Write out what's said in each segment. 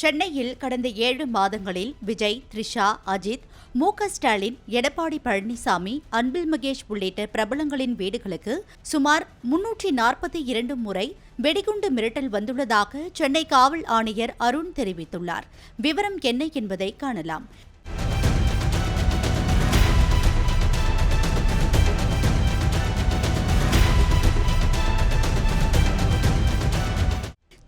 சென்னையில் கடந்த ஏழு மாதங்களில் விஜய் த்ரிஷா அஜித் மு ஸ்டாலின் எடப்பாடி பழனிசாமி அன்பில் மகேஷ் உள்ளிட்ட பிரபலங்களின் வீடுகளுக்கு சுமார் முன்னூற்றி நாற்பத்தி இரண்டு முறை வெடிகுண்டு மிரட்டல் வந்துள்ளதாக சென்னை காவல் ஆணையர் அருண் தெரிவித்துள்ளார். விவரம் என்ன என்பதை காணலாம்.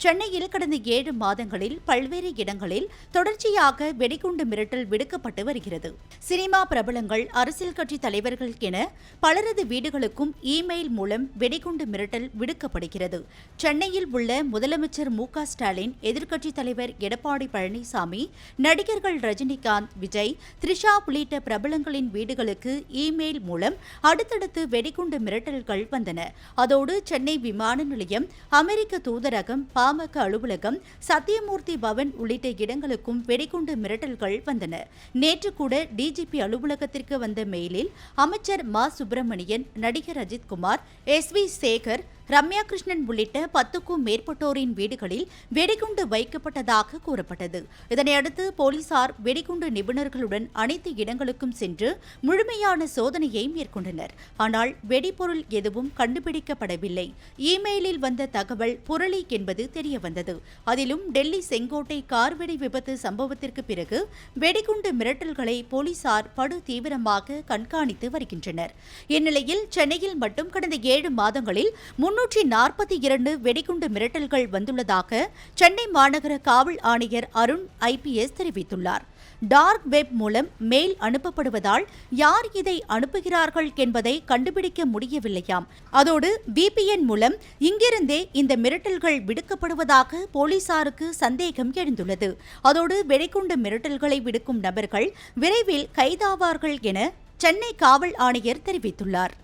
சென்னையில் கடந்த ஏழு மாதங்களில் பல்வேறு இடங்களில் தொடர்ச்சியாக வெடிகுண்டு மிரட்டல் விடுக்கப்பட்டு வருகிறது. சினிமா பிரபலங்கள் அரசியல் கட்சி தலைவர்கள் என பலரது வீடுகளுக்கும் இமெயில் மூலம் வெடிகுண்டு மிரட்டல் விடுக்கப்படுகிறது. சென்னையில் உள்ள முதலமைச்சர் மு ஸ்டாலின் எதிர்க்கட்சித் தலைவர் எடப்பாடி பழனிசாமி நடிகர்கள் ரஜினிகாந்த் விஜய் த்ரிஷா உள்ளிட்ட பிரபலங்களின் வீடுகளுக்கு இமெயில் மூலம் அடுத்தடுத்து வெடிகுண்டு மிரட்டல்கள் வந்தன. அதோடு சென்னை விமான நிலையம் அமெரிக்க தூதரகம் பா பாமக அலுவலகம் சத்தியமூர்த்தி பவன் உள்ளிட்ட இடங்களுக்கும் வெடிகுண்டு மிரட்டல்கள் வந்தன. நேற்று கூட டிஜிபி அலுவலகத்திற்கு வந்த மெயிலில் அமைச்சர் மா சுப்பிரமணியன் நடிகர் அஜித்குமார் எஸ் வி சேகர் ரம்யா கிருஷ்ணன் உள்ளிட்ட பத்துக்கும் மேற்பட்டோரின் வீடுகளில் வெடிகுண்டு வைக்கப்பட்டதாக கூறப்பட்டது. இதனையடுத்து போலீசார் வெடிகுண்டு நிபுணர்களுடன் அனைத்து இடங்களுக்கும் சென்று முழுமையான சோதனையை மேற்கொண்டனர். ஆனால் வெடிபொருள் எதுவும் கண்டுபிடிக்கப்படவில்லை. இமெயிலில் வந்த தகவல் புரளி என்பது தெரியவந்தது. அதிலும் டெல்லி செங்கோட்டை கார் வெடி விபத்து சம்பவத்திற்கு பிறகு வெடிகுண்டு மிரட்டல்களை போலீசார் படு தீவிரமாக கண்காணித்து வருகின்றனர். இந்நிலையில் சென்னையில் மட்டும் கடந்த ஏழு மாதங்களில் முன்னூற்றி நாற்பத்தி இரண்டு வெடிகுண்டு மிரட்டல்கள் வந்துள்ளதாக சென்னை மாநகர காவல் ஆணையர் அருண் ஐபிஎஸ் தெரிவித்துள்ளார். டார்க் வெப் மூலம் மெயில் அனுப்பப்படுவதால் யார் இதை அனுப்புகிறார்கள் என்பதை கண்டுபிடிக்க முடியவில்லையாம். அதோடு விபிஎன் மூலம் இங்கிருந்தே இந்த மிரட்டல்கள் விடுக்கப்படுவதாக போலீசாருக்கு சந்தேகம் எழுந்துள்ளது. அதோடு வெடிகுண்டு மிரட்டல்களை விடுக்கும் நபர்கள் விரைவில் கைதாவார்கள் என சென்னை காவல் ஆணையர் தெரிவித்துள்ளார்.